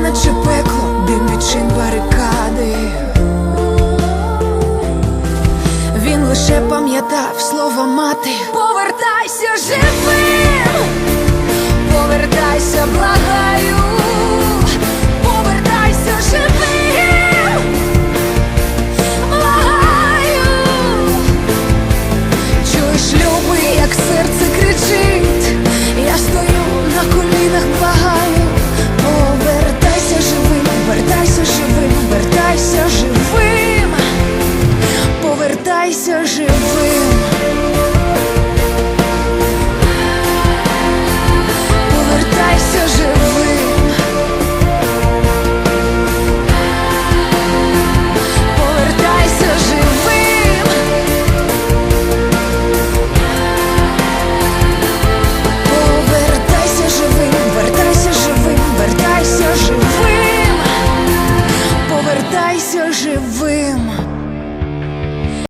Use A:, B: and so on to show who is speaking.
A: Наче пекло, дим барикади. Він лише пам'ятав слова мати. Повертайся живим, живим.